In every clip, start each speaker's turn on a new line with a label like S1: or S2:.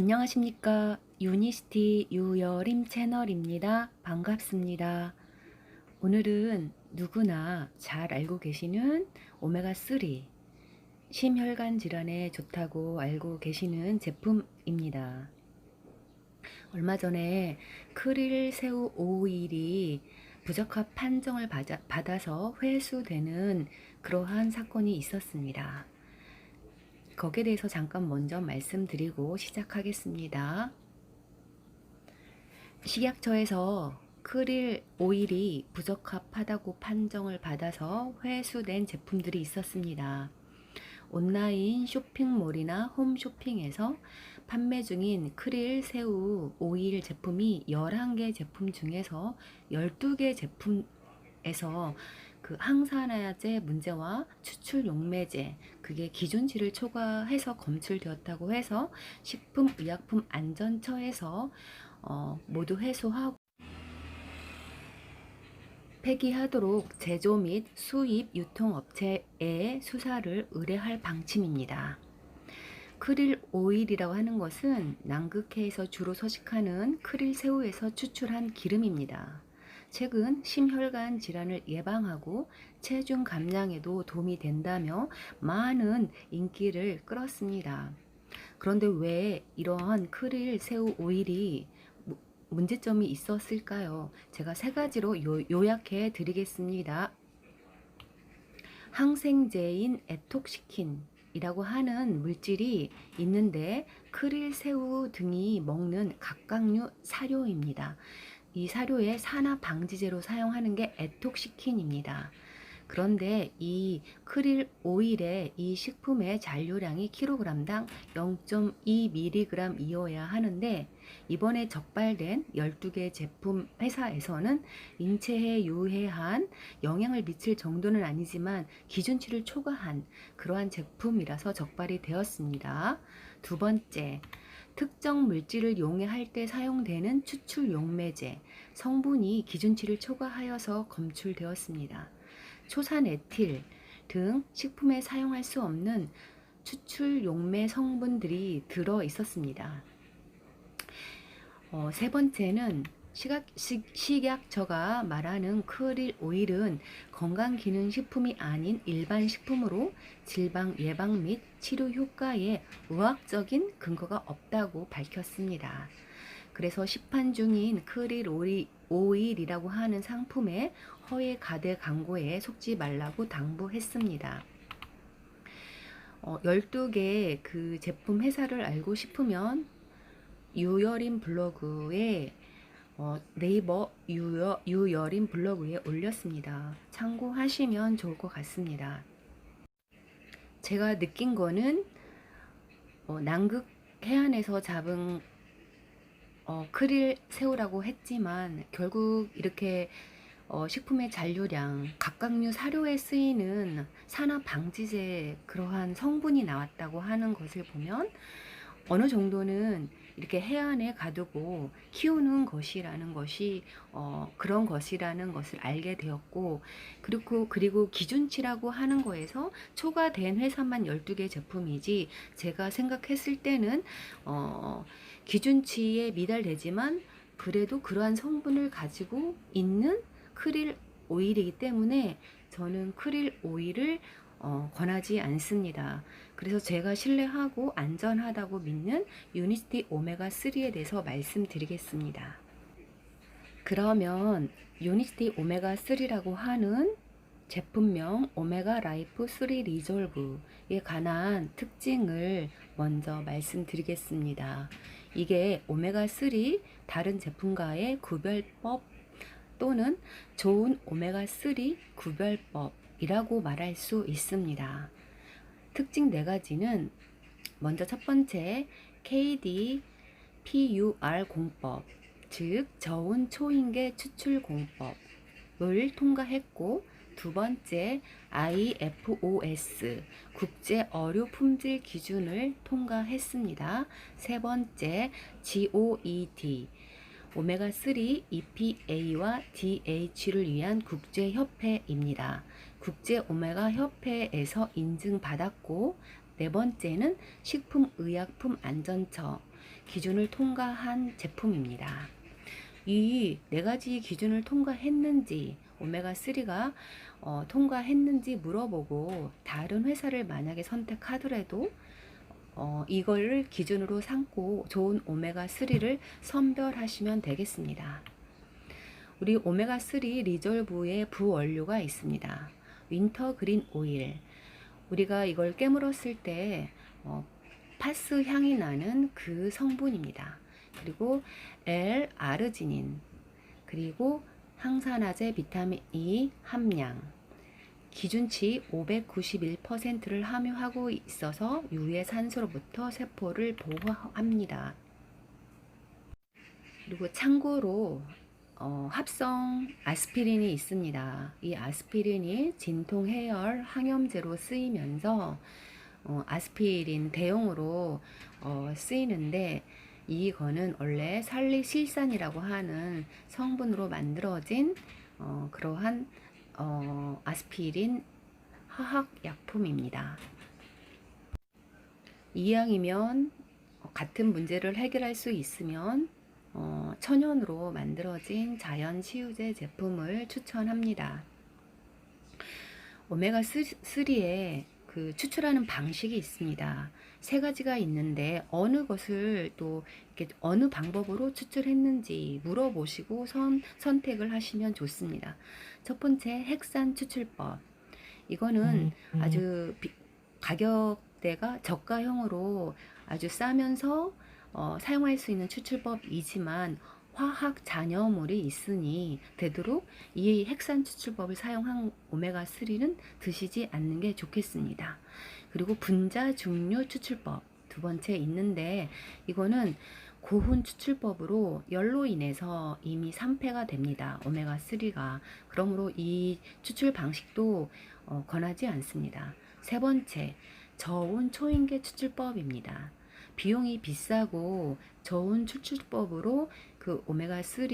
S1: 안녕하십니까. 유니시티 유여림 채널입니다. 반갑습니다. 오늘은 누구나 잘 알고 계시는 오메가3 심혈관 질환에 좋다고 알고 계시는 제품입니다. 얼마 전에 크릴 새우 오일이 부적합 판정을 받아- 받아서 회수되는 그러한 사건이 있었습니다. 거기에 대해서 잠깐 먼저 말씀드리고 시작하겠습니다. 식약처에서 크릴 오일이 부적합하다고 판정을 받아서 회수된 제품들이 있었습니다. 온라인 쇼핑몰이나 홈쇼핑에서 판매 중인 크릴 새우 오일 제품이 11개 제품 중에서 12개 제품에서 그 항산화제 문제와 추출 용매제 그게 기준치를 초과해서 검출되었다고 해서 식품의약품 안전처에서 어, 모두 해소하고 폐기하도록 제조 및 수입 유통업체에 수사를 의뢰할 방침입니다. 크릴 오일이라고 하는 것은 남극해에서 주로 서식하는 크릴 새우에서 추출한 기름입니다. 최근 심혈관 질환을 예방하고 체중 감량에도 도움이 된다며 많은 인기를 끌었습니다. 그런데 왜 이러한 크릴 새우 오일이 무- 문제점이 있었을까요? 제가 세 가지로 요, 요약해 드리겠습니다. 항생제인 에톡시킨 이라고 하는 물질이 있는데 크릴 새우 등이 먹는 각각류 사료입니다. 이 사료에 산화 방지제로 사용하는 게 에톡시킨입니다. 그런데 이 크릴 오일의 이 식품의 잔류량이 킬로그램당 0.2mg이어야 하는데 이번에 적발된 12개 제품 회사에서는 인체에 유해한 영향을 미칠 정도는 아니지만 기준치를 초과한 그러한 제품이라서 적발이 되었습니다. 두 번째, 특정 물질을 용해할 때 사용되는 추출 용매제 성분이 기준치를 초과하여서 검출되었습니다. 초산 에틸 등 식품에 사용할 수 없는 추출 용매 성분들이 들어 있었습니다. 어, 세 번째는 식약, 식, 식약처가 말하는 크릴 오일은 건강기능식품이 아닌 일반 식품으로 질병 예방 및 치료 효과에 의학적인 근거가 없다고 밝혔습니다. 그래서 시판 중인 크릴 오일, 오일이라고 하는 상품에 허위 가대 광고에 속지 말라고 당부했습니다. 어, 12개 그 제품 회사를 알고 싶으면 유여린 블로그에 어, 네이버 유여, 유여린 블로그에 올렸습니다. 참고하시면 좋을 것 같습니다. 제가 느낀 거는 어, 남극 해안에서 잡은 어, 크릴 새우라고 했지만 결국 이렇게 어, 식품의 잔류량, 각각류 사료에 쓰이는 산화 방지제 그러한 성분이 나왔다고 하는 것을 보면 어느 정도는 이렇게 해안에 가두고 키우는 것이라는 것이 어, 그런 것이라는 것을 알게 되었고 그리고 그리고 기준치라고 하는 거에서 초과된 회사만 12개 제품이지 제가 생각했을 때는 어, 기준치에 미달되지만 그래도 그러한 성분을 가지고 있는 크릴 오일이기 때문에 저는 크릴 오일을 어, 권하지 않습니다. 그래서 제가 신뢰하고 안전하다고 믿는 유니스티 오메가 3에 대해서 말씀드리겠습니다. 그러면 유니스티 오메가 3라고 하는 제품명 오메가 라이프 3 리졸브에 관한 특징을 먼저 말씀드리겠습니다. 이게 오메가 3 다른 제품과의 구별법 또는 좋은 오메가 3 구별법 이라고 말할 수 있습니다. 특징 네 가지는 먼저 첫 번째 KD PUR 공법 즉 저온 초인계 추출 공법을 통과했고 두 번째 IFOS 국제 어류 품질 기준을 통과했습니다. 세 번째 GOET 오메가3 EPA와 DH를 위한 국제협회입니다. 국제 오메가 협회에서 인증받았고 네 번째는 식품의약품 안전처 기준을 통과한 제품입니다. 이 네 가지 기준을 통과했는지 오메가3가 어, 통과했는지 물어보고 다른 회사를 만약에 선택하더라도 어, 이걸 기준으로 삼고 좋은 오메가3를 선별하시면 되겠습니다. 우리 오메가3 리졸브의 부원료가 있습니다. 윈터 그린 오일. 우리가 이걸 깨물었을 때 어, 파스 향이 나는 그 성분입니다. 그리고 L-아르지닌, 그리고 항산화제 비타민 E 함량, 기준치 591%를 함유하고 있어서 유해 산소로부터 세포를 보호합니다. 그리고 참고로 어, 합성 아스피린이 있습니다. 이 아스피린이 진통 해열 항염제로 쓰이면서 어, 아스피린 대용으로 어, 쓰이는데 이거는 원래 살리실산이라고 하는 성분으로 만들어진 어, 그러한 어, 아스피린 화학 약품입니다. 이왕이면 같은 문제를 해결할 수 있으면 어, 천연으로 만들어진 자연 치유제 제품을 추천합니다. 오메가 3에 그 추출하는 방식이 있습니다. 세 가지가 있는데 어느 것을 또 이렇게 어느 방법으로 추출했는지 물어보시고 선, 선택을 하시면 좋습니다. 첫 번째 핵산 추출법. 이거는 아주 비- 가격대가 저가형으로 아주 싸면서 어, 사용할 수 있는 추출법이지만 화학 잔여물이 있으니 되도록 이 핵산 추출법을 사용한 오메가 3는 드시지 않는 게 좋겠습니다. 그리고 분자 중류 추출법 두 번째 있는데 이거는 고훈 추출법으로 열로 인해서 이미 산패가 됩니다. 오메가 3가 그러므로 이 추출 방식도 어, 권하지 않습니다. 세 번째 저온 초인계 추출법입니다. 비용이 비싸고 저온 추출법으로 그 오메가 3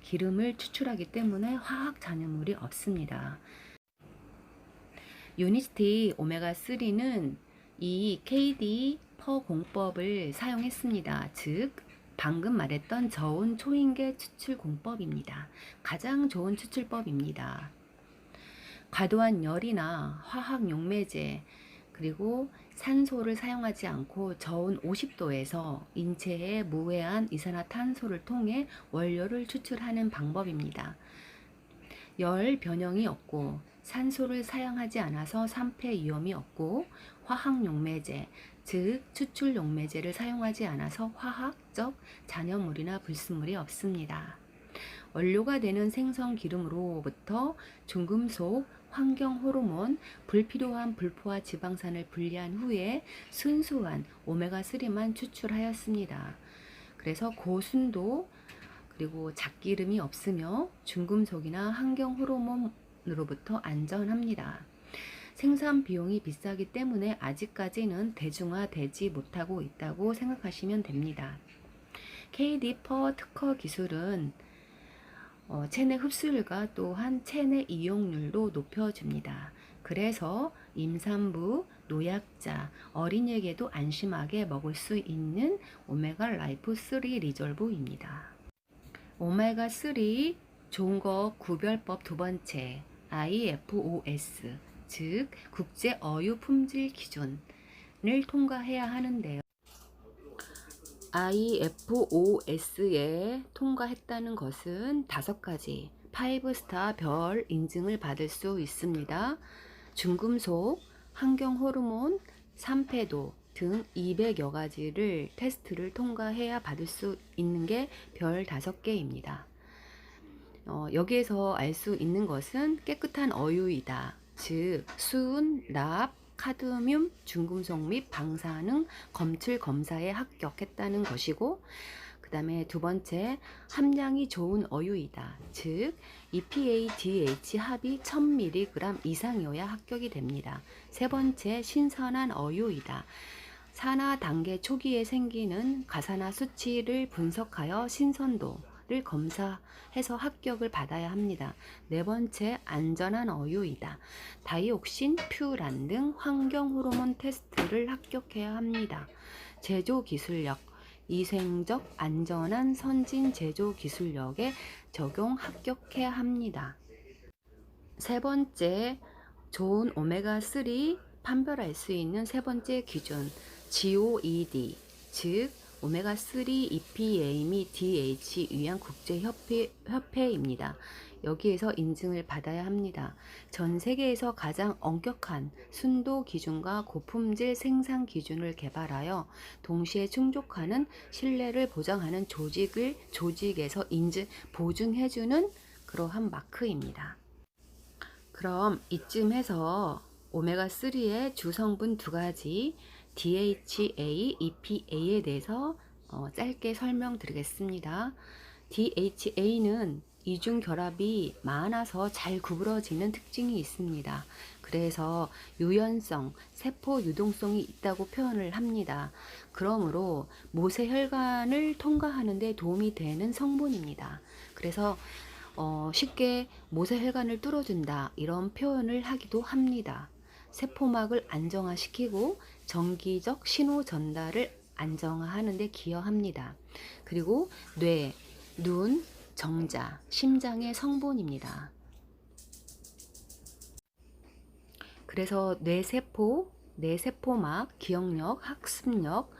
S1: 기름을 추출하기 때문에 화학 잔여물이 없습니다. 유니스티 오메가 3는 이 KD 퍼 공법을 사용했습니다. 즉 방금 말했던 저온 초인계 추출 공법입니다. 가장 좋은 추출법입니다. 과도한 열이나 화학 용매제 그리고 산소를 사용하지 않고 저온 50도에서 인체에 무해한 이산화탄소를 통해 원료를 추출하는 방법입니다. 열 변형이 없고 산소를 사용하지 않아서 산패 위험이 없고 화학 용매제, 즉 추출 용매제를 사용하지 않아서 화학적 잔여물이나 불순물이 없습니다. 원료가 되는 생선 기름으로부터 중금속, 환경 호르몬, 불필요한 불포화 지방산을 분리한 후에 순수한 오메가3만 추출하였습니다. 그래서 고순도 그리고 잡기름이 없으며 중금속이나 환경 호르몬으로부터 안전합니다. 생산 비용이 비싸기 때문에 아직까지는 대중화되지 못하고 있다고 생각하시면 됩니다. KD 퍼 특허 기술은 어, 체내 흡수율과 또한 체내 이용률도 높여줍니다. 그래서 임산부, 노약자, 어린이에게도 안심하게 먹을 수 있는 오메가 라이프 3 리졸브입니다. 오메가 3 좋은 거 구별법 두 번째 IFOS 즉 국제 어유 품질 기준을 통과해야 하는데요. IFOS에 통과했다는 것은 다섯 가지 5스타 별 인증을 받을 수 있습니다. 중금속, 환경 호르몬, 산패도 등 200여 가지를 테스트를 통과해야 받을 수 있는 게 별 다섯 개입니다. 어, 여기에서 알 수 있는 것은 깨끗한 어유이다. 즉, 수은, 납, 카드뮴, 중금속 및 방사능 검출 검사에 합격했다는 것이고 그 다음에 두 번째 함량이 좋은 어유이다. 즉 EPA, DH 합이 1000mg 이상이어야 합격이 됩니다. 세 번째 신선한 어유이다. 산화 단계 초기에 생기는 가산화 수치를 분석하여 신선도 를 검사해서 합격을 받아야 합니다. 네 번째, 안전한 어유이다. 다이옥신, 퓨란 등 환경 호르몬 테스트를 합격해야 합니다. 제조 기술력, 위생적 안전한 선진 제조 기술력에 적용 합격해야 합니다. 세 번째, 좋은 오메가3 판별할 수 있는 세 번째 기준, GOED, 즉 오메가3 EPA 및 DH 위한 국제협회, 협회입니다. 여기에서 인증을 받아야 합니다. 전 세계에서 가장 엄격한 순도 기준과 고품질 생산 기준을 개발하여 동시에 충족하는 신뢰를 보장하는 조직을 조직에서 인증 보증해주는 그러한 마크입니다. 그럼 이쯤 해서 오메가3의 주성분 두 가지 DHA, EPA에 대해서 어, 짧게 설명드리겠습니다. DHA는 이중 결합이 많아서 잘 구부러지는 특징이 있습니다. 그래서 유연성, 세포 유동성이 있다고 표현을 합니다. 그러므로 모세혈관을 통과하는 데 도움이 되는 성분입니다. 그래서 어, 쉽게 모세혈관을 뚫어준다 이런 표현을 하기도 합니다. 세포막을 안정화시키고 정기적 신호 전달을 안정화하는 데 기여합니다. 그리고 뇌, 눈, 정자, 심장의 성분입니다. 그래서 뇌세포, 뇌세포막, 기억력, 학습력,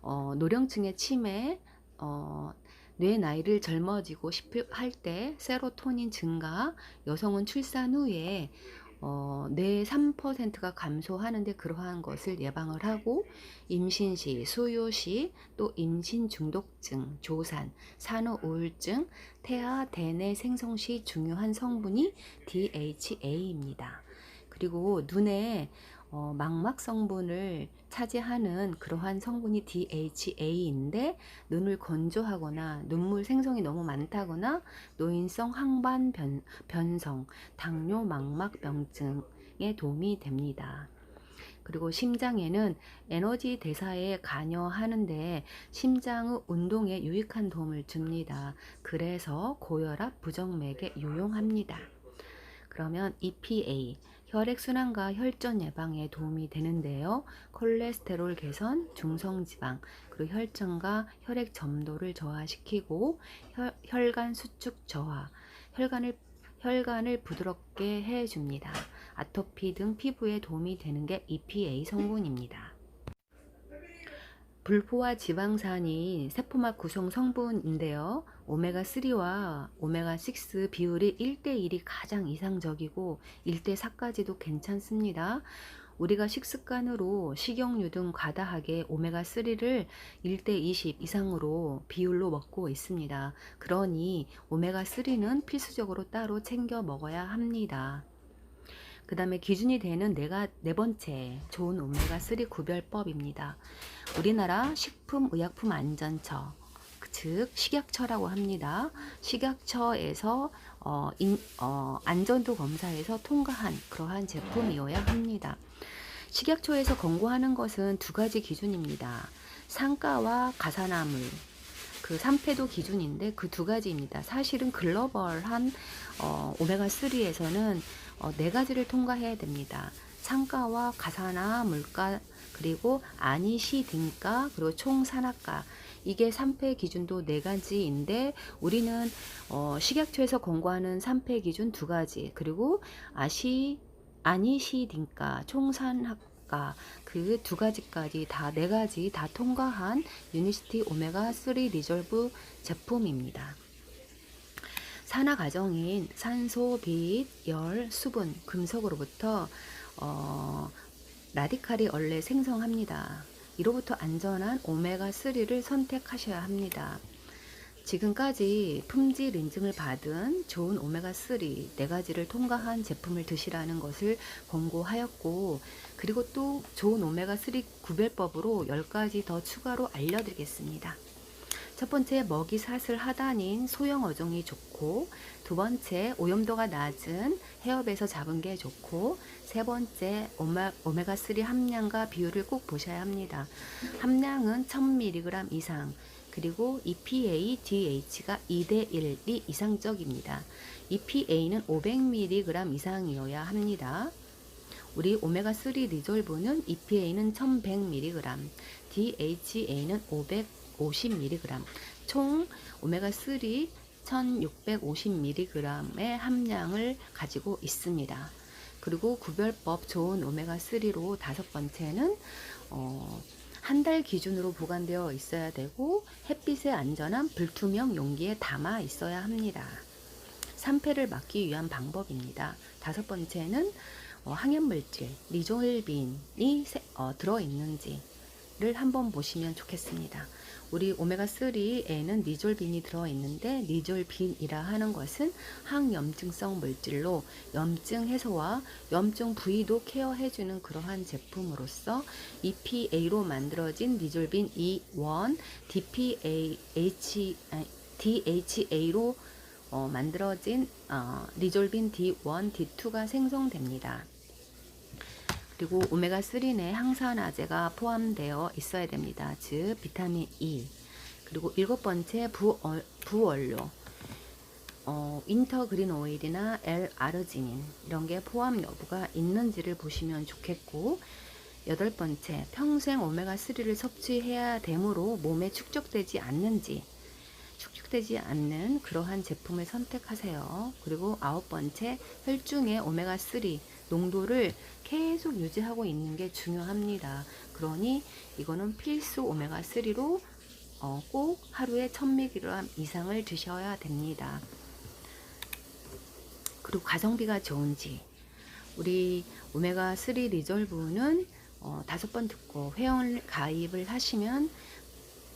S1: 어, 노령층의 치매, 어, 뇌 나이를 젊어지고 싶을 때 세로토닌 증가, 여성은 출산 후에 어, 뇌 3%가 감소하는데 그러한 것을 예방을 하고 임신 시, 수유 시, 또 임신 중독증, 조산, 산후 우울증, 태아 대뇌 생성 시 중요한 성분이 DHA입니다. 그리고 눈에 어, 망막 성분을 차지하는 그러한 성분이 DHA인데 눈을 건조하거나 눈물 생성이 너무 많다거나 노인성 항반 변, 변성, 당뇨 망막 병증에 도움이 됩니다. 그리고 심장에는 에너지 대사에 관여하는데 심장의 운동에 유익한 도움을 줍니다. 그래서 고혈압 부정맥에 유용합니다. 그러면 EPA 혈액순환과 혈전 예방에 도움이 되는데요. 콜레스테롤 개선, 중성지방, 그리고 혈전과 혈액 점도를 저하시키고 혈, 혈관 수축 저하, 혈관을 혈관을 부드럽게 해줍니다. 아토피 등 피부에 도움이 되는 게 EPA 성분입니다. 불포화 지방산이 세포막 구성 성분인데요. 오메가3와 오메가6 비율이 1대1이 가장 이상적이고 1대4까지도 괜찮습니다. 우리가 식습관으로 식용유 등 과다하게 오메가3를 1대20 이상으로 비율로 먹고 있습니다. 그러니 오메가3는 필수적으로 따로 챙겨 먹어야 합니다. 그 다음에 기준이 되는 네가, 네 번째 좋은 오메가3 구별법입니다. 우리나라 식품의약품안전처 즉 식약처라고 합니다. 식약처에서 어, 인, 어, 안전도 검사에서 통과한 그러한 제품이어야 합니다. 식약처에서 권고하는 것은 두 가지 기준입니다. 상가와 가산화물 그 3패도 기준인데 그 두 가지입니다. 사실은 글로벌한 어, 오메가3에서는 어, 네 가지를 통과해야 됩니다. 상가와 가산화 물가 그리고 안이시 등가 그리고 총산학가 이게 3패 기준도 네 가지인데 우리는 어, 식약처에서 권고하는 3패 기준 두 가지 그리고 아시 아니시 등가 총산학가 그두 가지까지 다 네 가지 다 통과한 유니시티 오메가 3 리졸브 제품입니다. 산화 과정인 산소, 빛, 열, 수분, 금속으로부터 어, 라디칼이 원래 생성합니다. 이로부터 안전한 오메가3를 선택하셔야 합니다. 지금까지 품질 인증을 받은 좋은 오메가3 네 가지를 통과한 제품을 드시라는 것을 권고하였고, 그리고 또 좋은 오메가3 구별법으로 10가지 더 추가로 알려드리겠습니다. 첫 번째 먹이 사슬 하단인 소형 어종이 좋고 두 번째 오염도가 낮은 해협에서 잡은 게 좋고 세 번째 오메, 오메가3 함량과 비율을 꼭 보셔야 합니다. 함량은 1000mg 이상 그리고 EPA, DH가 2대 1이 이상적입니다. EPA는 500mg 이상이어야 합니다. 우리 오메가3 리졸브는 EPA는 1100mg, DHA는 550mg, 총 오메가3 1650mg의 함량을 가지고 있습니다. 그리고 구별법 좋은 오메가3로 다섯 번째는 어, 한 달 기준으로 보관되어 있어야 되고 햇빛에 안전한 불투명 용기에 담아 있어야 합니다. 산패를 막기 위한 방법입니다. 다섯 번째는 어, 항염물질 세- 어, 들어있는지를 한번 보시면 좋겠습니다. 우리 오메가3에는 리졸빈이 들어있는데 리졸빈이라 하는 것은 항염증성 물질로 염증 해소와 염증 부위도 케어해주는 그러한 제품으로서 EPA로 만들어진 리졸빈 E1, DPAH, 아니, DHA로 어, 만들어진 어, 리졸빈 D1, D2가 생성됩니다. 그리고 오메가3 내 항산화제가 포함되어 있어야 됩니다. 즉 비타민 E. 그리고 일곱 번째 부얼, 부원료. 어, 인터그린 오일이나 L-아르지닌 이런 게 포함 여부가 있는지를 보시면 좋겠고 여덟 번째 평생 오메가3를 섭취해야 되므로 몸에 축적되지 않는지 축적되지 않는 그러한 제품을 선택하세요. 그리고 아홉 번째 혈중의 오메가3 농도를 계속 유지하고 있는 게 중요합니다. 그러니 이거는 필수 오메가3로 어, 꼭 하루에 1000mg 이상을 드셔야 됩니다. 그리고 가성비가 좋은지 우리 오메가3 리졸브는 어, 다섯 번 듣고 회원 가입을 하시면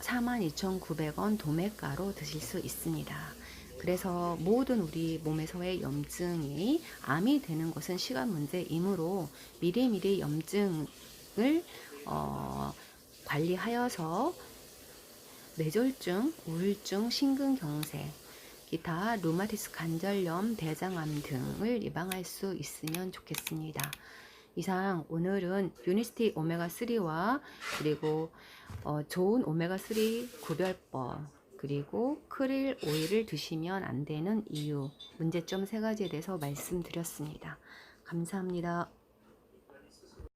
S1: 42,900원 도매가로 드실 수 있습니다. 그래서 모든 우리 몸에서의 염증이 암이 되는 것은 시간 문제이므로 미리미리 염증을 어, 관리하여서 뇌졸중, 우울증, 심근경색, 기타 루마티스 관절염, 대장암 등을 예방할 수 있으면 좋겠습니다. 이상 오늘은 유니스티 오메가3와 그리고 어, 좋은 오메가3 구별법 그리고 크릴 오일을 드시면 안 되는 이유 문제점 세 가지에 대해서 말씀드렸습니다. 감사합니다.